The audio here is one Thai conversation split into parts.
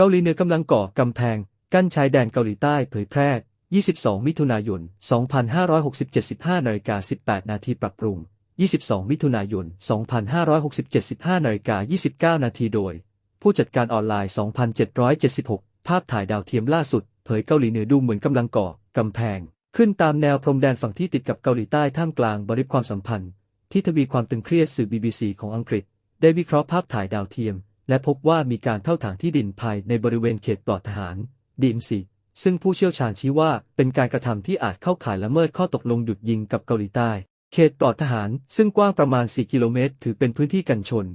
เกาหลีเหนือกำลังก่อกำแพง กั้นชายแดนเกาหลีใต้เผยแพร่ 22 มิถุนายน 2567 15นาฬิกา18 นาทีปรับปรุง 22 มิถุนายน 2567 15นาฬิกา29 นาทีโดย ผู้จัดการออนไลน์ 2,776 ภาพถ่ายดาวเทียมล่าสุด เผยเกาหลีเหนือดูเหมือนกำลังก่อกำแพง ขึ้นตามแนวพรมแดนฝั่งที่ติดกับเกาหลีใต้ท่ามกลางบริบความสัมพันธ์ ที่ทวีความตึงเครียดสื่อ BBC ของอังกฤษ ได้วิเคราะห์ภาพถ่ายดาวเทียม และพบว่ามีการเท่าถางที่ดินภายในบริเวณเขตปลอดทหาร DMZ ซึ่งผู้เชี่ยวชาญชี้ว่าเป็นการกระทำที่อาจเข้าข่ายละเมิดข้อตกลงหยุดยิงกับเกาหลีใต้ เขตปลอดทหารซึ่งกว้างประมาณ 4 กิโลเมตร ถือเป็นพื้นที่กันชน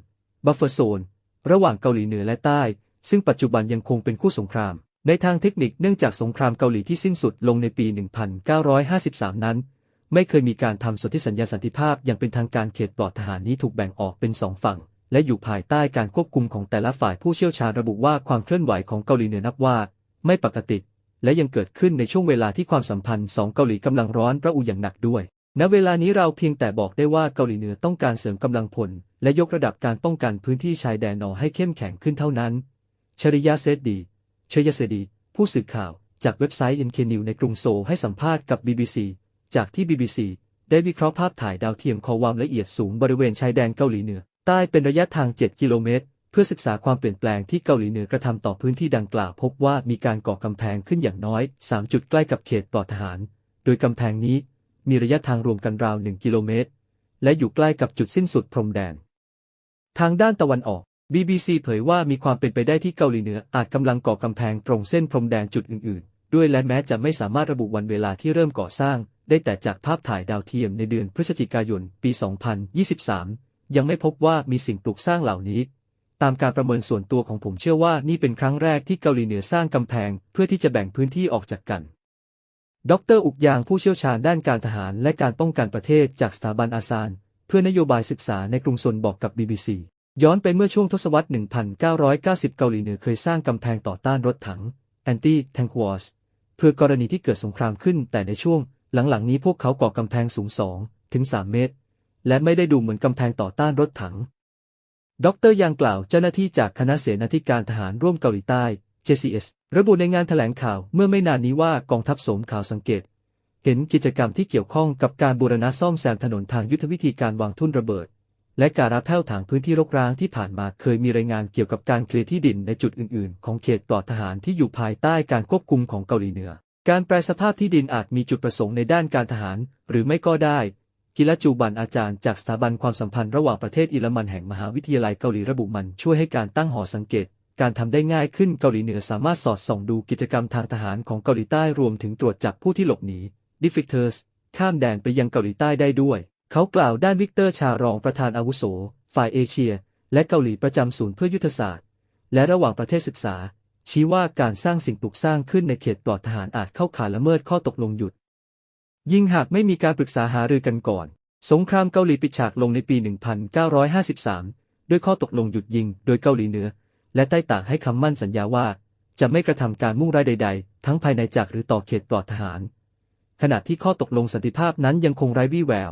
บัฟเฟอร์โซน ระหว่างเกาหลีเหนือและใต้ ซึ่งปัจจุบันยังคงเป็นคู่สงคราม ในทางเทคนิคเนื่องจากสงครามเกาหลีที่สิ้นสุดลงในปี 1953 นั้น ไม่เคยมีการทำสนธิสัญญาสันติภาพอย่างเป็นทางการเขตปลอดทหารนี้ถูกแบ่งออกเป็นสองฝั่ง และอยู่ภายใต้การควบคุมของแต่ละฝ่ายผู้เชี่ยวชาญระบุว่าความเคลื่อนไหวของเกาหลีเหนือนับว่า ไม่ปกติ และยังเกิดขึ้นในช่วงเวลาที่ความสัมพันธ์สองเกาหลีกำลังร้อนระอุอย่างหนักด้วย ณ เวลานี้เราเพียงแต่บอกได้ว่าเกาหลีเหนือต้องการเสริมกำลังพล และยกระดับการป้องกันพื้นที่ชายแดนนอให้เข้มแข็งขึ้นเท่านั้น ชริยะเซดดีเชยเซดี ผู้สื่อข่าว จากเว็บไซต์ NK News ในกรุงโซลให้สัมภาษณ์กับ BBC จากที่ BBC ได้วิเคราะห์ภาพถ่ายดาวเทียมความละเอียดสูงบริเวณชายแดนเกาหลีเหนือ ใต้เป็นระยะทาง 7 กิโลเมตร เพื่อศึกษาความเปลี่ยนแปลงที่เกาหลีเหนือกระทำต่อพื้นที่ดังกล่าว พบว่ามีการก่อกำแพงขึ้นอย่างน้อย 3 จุดใกล้กับเขตปลอดทหาร โดยกำแพงนี้มีระยะทางรวมกันราว 1 กิโลเมตร และอยู่ใกล้กับจุดสิ้นสุดพรมแดน ทางด้านตะวันออก BBC เผยว่ามีความเป็นไปได้ที่เกาหลีเหนืออาจกำลังก่อกำแพงตรงเส้นพรมแดนจุดอื่นๆ ด้วยและแม้จะไม่สามารถระบุวันเวลาที่เริ่มก่อสร้าง ได้แต่จากภาพถ่ายดาวเทียมในเดือนพฤศจิกายน ปี 2023 ยังไม่พบว่ามีสิ่งปลูกสร้างเหล่านี้ ตามการประเมินส่วนตัวของผมเชื่อว่านี่เป็นครั้งแรกที่เกาหลีเหนือสร้างกำแพงเพื่อที่จะแบ่งพื้นที่ออกจากกัน ดรอุกยางผู้เชี่ยวชาญด้านการทหารและการป้องกันประเทศจากสถาบันอาซาน เพื่อนโยบายศึกษาในกรุงโซนบอกกับ BBC ย้อนไปเมื่อช่วงทศวรรษ 1990 เกาหลีเหนือเคยสร้างกำแพงต่อต้านรถถัง Anti Tank Walls เพื่อกรณีที่เกิดสงครามขึ้นแต่ในช่วง หลังๆนี้พวกเขาก่อกำแพงสูง 2 ถึง 3 เมตร และไม่ได้ดูเหมือนกำแพงต่อต้านรถถัง ดรยังกล่าวเจ้าหน้าที่จากคณะเสนาธิการทหารร่วมเกาหลีใต้ JCS ระบุในงานแถลงข่าวเมื่อไม่นานนี้ว่ากองทัพสมข่าวสังเกต เห็นกิจกรรมที่เกี่ยวข้องกับการบูรณะซ่อมแซมถนนทางยุทธวิธีการวางทุ่นระเบิด และการรับแผ้วถางพื้นที่รกร้างที่ผ่านมาเคยมีรายงานเกี่ยวกับการเคลียร์ที่ดินในจุดอื่น ๆ ของเขตปลอดทหารที่อยู่ภายใต้การควบคุมของเกาหลีเหนือ การแปลสภาพที่ดินอาจมีจุดประสงค์ในด้านการทหาร หรือไม่ก็ได้ กิลจูบันอาจารย์จากสถาบันความสัมพันธ์ระหว่างประเทศอิรมันแห่งมหาวิทยาลัยเกาหลีระบุมันช่วยให้การตั้งหอสังเกต การทำได้ง่ายขึ้นเกาหลีเหนือสามารถสอดส่องดูกิจกรรมทางทหารของเกาหลีใต้รวมถึงตรวจจับผู้ที่หลบหนีดิฟิกเตอร์สข้ามแดนไปยังเกาหลีใต้ได้ด้วย เขากล่าวด้านวิกเตอร์ชารองประธานอาวุโส ฝ่ายเอเชีย และเกาหลีประจำศูนย์เพื่อยุทธศาสตร์ และระหว่างประเทศศึกษา ชี้ว่าการสร้างสิ่งปลูกสร้างขึ้นในเขตปลอดทหารอาจเข้าข่ายละเมิดข้อตกลงหยุด ยิ่งหากไม่มีการปรึกษาหารือกันก่อน สงครามเกาหลีปิดฉากลงในปี 1953 ด้วยข้อตกลงหยุดยิง โดยเกาหลีเหนือ และใต้ต่างให้คำมั่นสัญญาว่า จะไม่กระทำการมุ่งร้ายใด ๆ ทั้งภายในจากหรือต่อเขตปลอดทหาร ขณะที่ข้อตกลงสันติภาพนั้นยังคงไร้วี่แวว